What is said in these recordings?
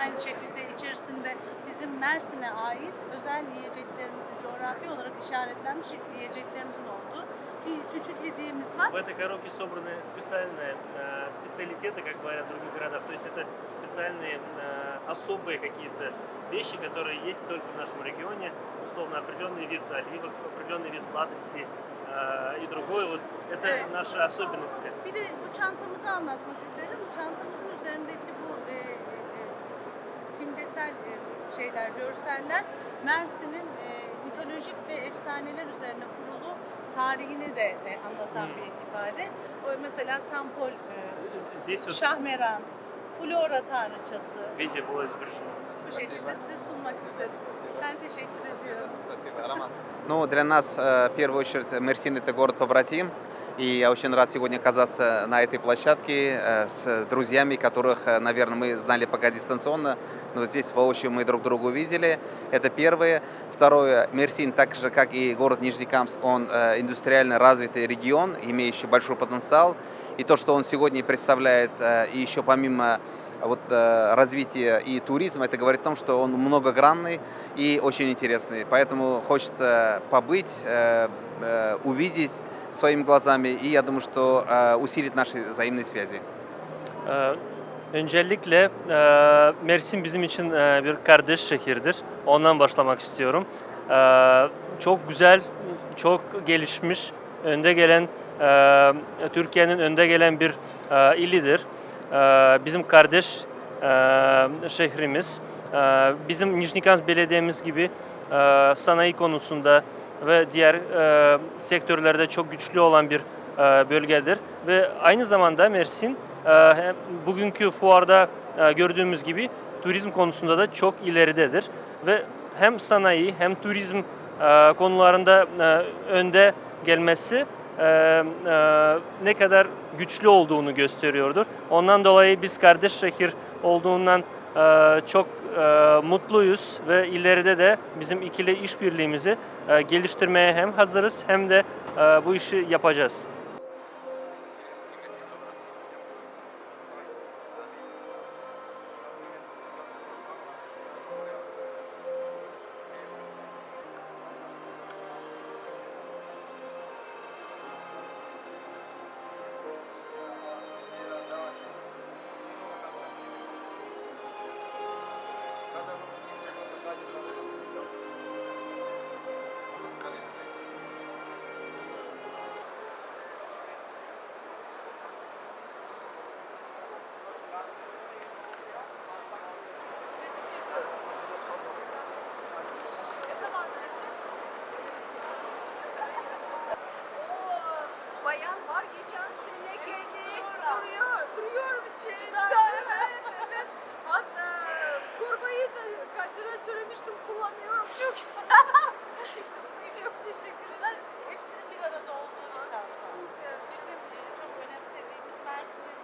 Aynı şekilde içerisinde bizim Mersin'e ait özel yiyeceklerimizi coğrafi olarak işaretlenmiş yiyeceklerimizin olduğu küçük hediyemiz var. В этой коробке собраны специальные э, специалитеты, как говорят в других городах. То есть это специальные э, особые какие-то вещи, которые есть только в нашем регионе. Условно определенный вид оливок, определенный вид сладости э, и другое. Вот это Evet. наши особенности. Bir de bu çantamızı anlatmak isterim. Çantamızın üzerindeki simgesel e, şeyler, görseller Mersin'in e, mitolojik ve efsaneler üzerine kurulu tarihini de e, anlatan Hmm. bir ifade. O mesela Sampol, e, Здесь вот Şahmeran, Flora tanrıçası. видео было изображено. Bu şekilde size sunmak isteriz. Ben teşekkür ediyorum. Спасибо, Роман. Ну, для нас, э, в первую очередь, Мерсин – это город-побратим. И я очень рад сегодня оказаться на этой площадке э, с друзьями, которых, э, наверное, мы знали пока дистанционно, но здесь воочию мы друг друга увидели. Это первое. Второе, Мерсин, так же, как и город Нижнекамск, он э, индустриально развитый регион, имеющий большой потенциал. И то, что он сегодня представляет, и еще помимо вот, э, развития и туризма, это говорит о том, что он многогранный и очень интересный. Поэтому хочется побыть, увидеть своими глазами, и я думаю, что э, усилит наши взаимные связи. Ee, Öncelikle e, Mersin bizim için e, bir kardeş şehirdir. Ondan başlamak istiyorum. Ee, Çok güzel, çok gelişmiş, önde gelen e, Türkiye'nin önde gelen bir e, ilidir. Ee, Bizim kardeş e, şehrimiz. Ee, Bizim Nijnikans Belediye'miz gibi e, sanayi konusunda ve diğer e, sektörlerde çok güçlü olan bir e, bölgedir ve aynı zamanda Mersin e, bugünkü fuarda e, gördüğümüz gibi turizm konusunda da çok ileridedir ve hem sanayi hem turizm e, konularında e, önde gelmesi e, e, ne kadar güçlü olduğunu gösteriyordur. Ondan dolayı biz kardeş şehir olduğundan çok e, mutluyuz ve ileride de bizim ikili işbirliğimizi e, geliştirmeye hem hazırız hem de e, bu işi yapacağız. Duruyor bir şey. Evet, evet. Hatta turbayı da Kadir'e söylemiştim kullanıyorum. Çok güzel. çok teşekkür ederim. Hepsinin bir arada olduğu bir Aa, çanta. Süper. Bizim e, çok önemsediğimiz Mersin'in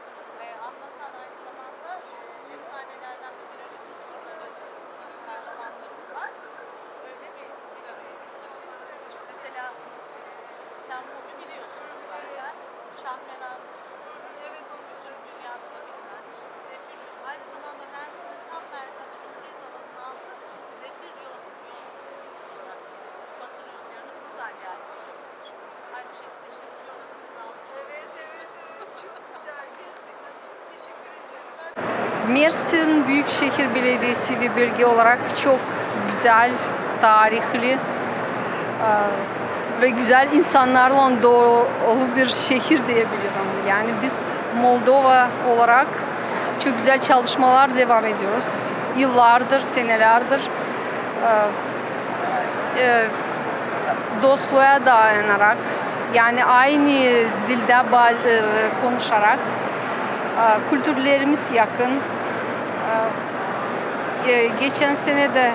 e, anlatan aynı zamanda e, efsanelerden mitolojik unsurları, kahramanları var. Böyle bir bir araya. Mesela e, Sembolü biliyorsunuz zaten. Şahmeran, Evet onu bütün dünyada da bilinen Zefirüz. Aynı zamanda Mersin'in tam merkezi Cumhuriyet alanının altı Zefir yol, yol olarak batı rüzgarının buradan geldiği söylenir. Aynı şekilde işte Flora sizin almış Evet evet çok, çok güzel gerçekten çok teşekkür ederim. Mersin Büyükşehir Belediyesi bir bölge olarak çok güzel, tarihli e, ve güzel insanlarla dolu bir şehir diyebilirim. Yani biz Moldova olarak çok güzel çalışmalar devam ediyoruz. Yıllardır, senelerdir e, e, dostluğa dayanarak yani aynı dilde konuşarak kültürlerimiz yakın. E, Geçen sene de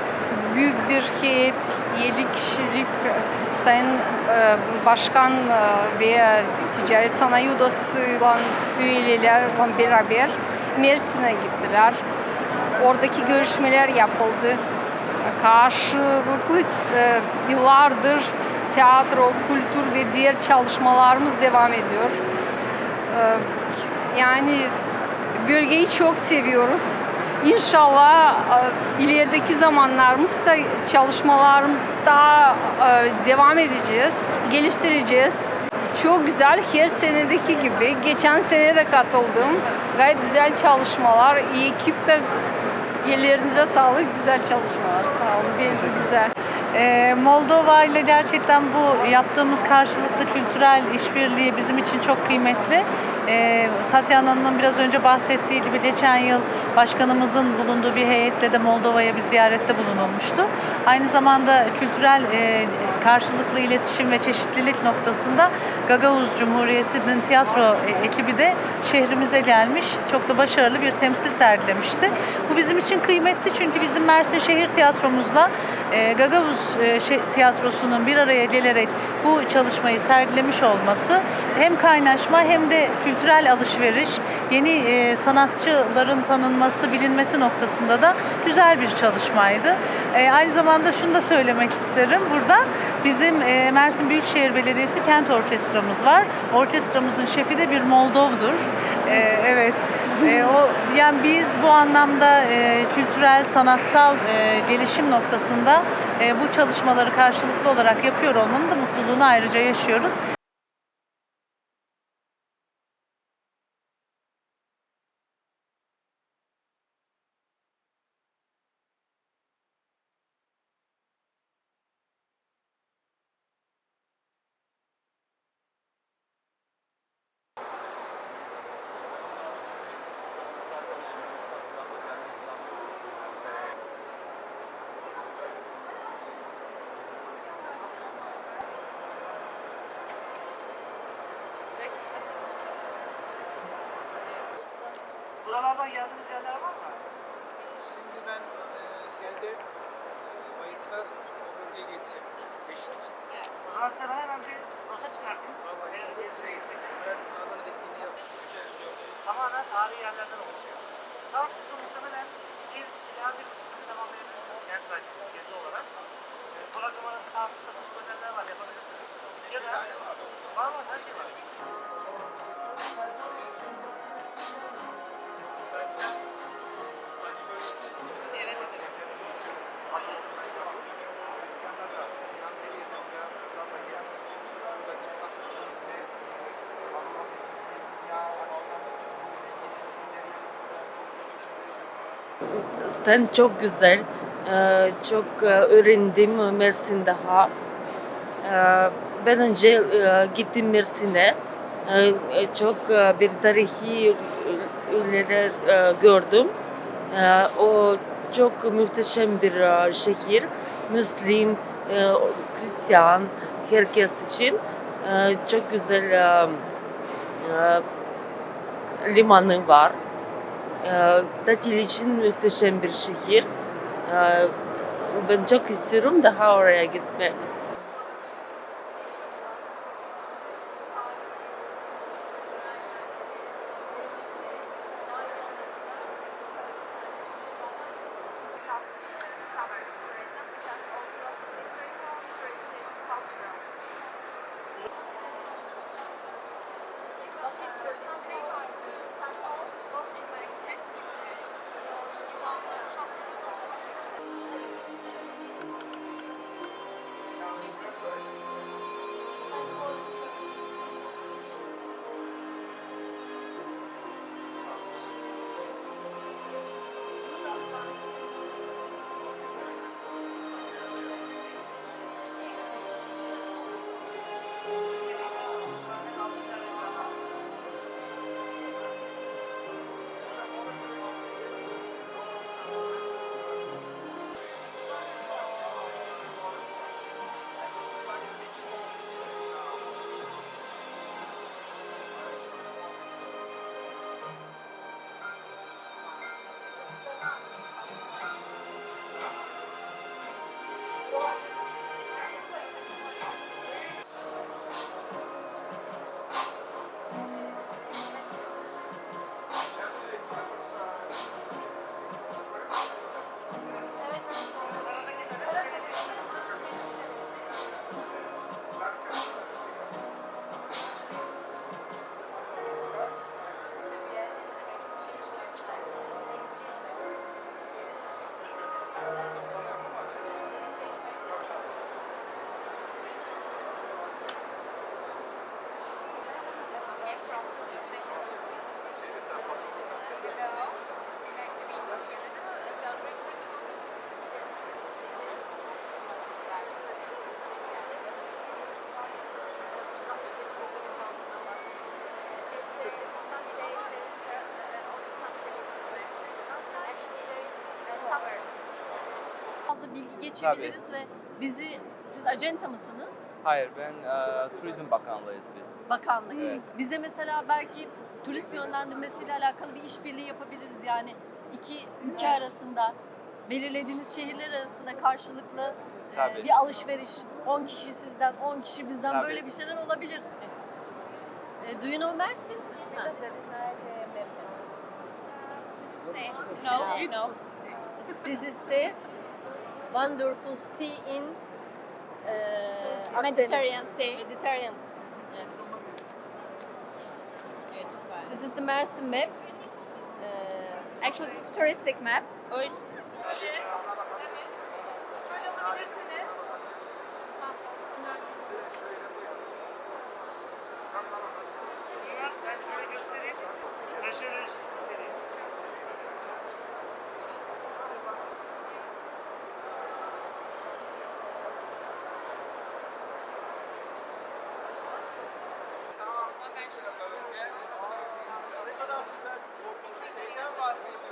büyük bir heyet, 7 kişilik e, Sayın e, Başkan ve Ticaret Sanayi Odası'yla üyelerle beraber Mersin'e gittiler. Oradaki görüşmeler yapıldı. Karşılıklı yıllardır tiyatro, kültür ve diğer çalışmalarımız devam ediyor. Yani bölgeyi çok seviyoruz. İnşallah e, ilerideki zamanlarımızda çalışmalarımız daha e, devam edeceğiz, geliştireceğiz. Çok güzel her senedeki gibi. Geçen sene de katıldım. Gayet güzel çalışmalar. İyi ekip de ellerinize sağlık. Güzel çalışmalar. Sağ olun. Benim güzel. Ee, Moldova ile gerçekten bu yaptığımız karşılıklı kültürel işbirliği bizim için çok kıymetli. Ee, Tatyana Hanım'ın biraz önce bahsettiği gibi geçen yıl başkanımızın bulunduğu bir heyetle de Moldova'ya bir ziyarette bulunulmuştu. Aynı zamanda kültürel e, karşılıklı iletişim ve çeşitlilik noktasında Gagavuz Cumhuriyeti'nin tiyatro e, ekibi de şehrimize gelmiş. Çok da başarılı bir temsil sergilemişti. Bu bizim için kıymetli çünkü bizim Mersin Şehir Tiyatromuzla e, Gagavuz e, şey- Tiyatrosu'nun bir araya gelerek bu çalışmayı sergilemiş olması hem kaynaşma hem de kültürel alışveriş, yeni e, sanatçıların tanınması, bilinmesi noktasında da güzel bir çalışmaydı. E, aynı zamanda şunu da söylemek isterim burada. Bizim e, Mersin Büyükşehir Belediyesi Kent Orkestramız var. Orkestramızın şefi de bir Moldov'dur. E, evet. E, o yani biz bu anlamda e, kültürel, sanatsal e, gelişim noktasında e, bu çalışmaları karşılıklı olarak yapıyor olmanın da mutluluğunu ayrıca yaşıyoruz. Buralardan geldiğiniz yerler var mı? Şimdi ben e, şeyde e, Mayıs'ta o bölgeye geçeceğim. Beşiktaş. O zaman ben hemen bir rota çıkartayım. Vallahi Nereye gezmeye gideceksiniz? Öğren sınavları etkinliği yaptık. Güzel bir yolda. Tamamen tarihi yerlerden oluşuyor. Tam siz muhtemelen bir ila bir buçuk tamamlayabilirsiniz. Kent belgesi gezi olarak. E, Konaklamanın tahsisinde bu ödemeler var yapabilirsiniz. Ya da var mı? Her şey var. Stand çok güzel. Ee, Çok e, öğrendim Mersin daha. Ee, Ben önce e, gittim Mersin'e. E, Çok e, bir tarihi ülkeler e, gördüm. O çok muhteşem bir e, şehir. Müslim, e, Hristiyan, herkes için e, çok güzel e, e, limanı var. Ee, Tatil için muhteşem bir şehir. Ee, Ben çok istiyorum daha oraya gitmek. Geçebiliriz ve bizi siz acenta mısınız? Hayır, ben e, Turizm Bakanlığıyız biz. Bakanlık. Evet. Bize mesela belki turist yönlendirmesiyle alakalı bir işbirliği yapabiliriz. Yani iki ülke arasında belirlediğiniz şehirler arasında karşılıklı e, Tabii. bir alışveriş. 10 kişi sizden, 10 kişi bizden Tabii. böyle bir şeyler olabilir. E, do you know Mersin? Ha. No, no. This is the wonderful city in uh, Akdeniz. Mediterranean Sea. Mediterranean. Yes. This is the Mersin map. Uh, Actually, it's a touristic map. Evet. Şöyle Ne kadar güzel, çok şeyden bahsediyor.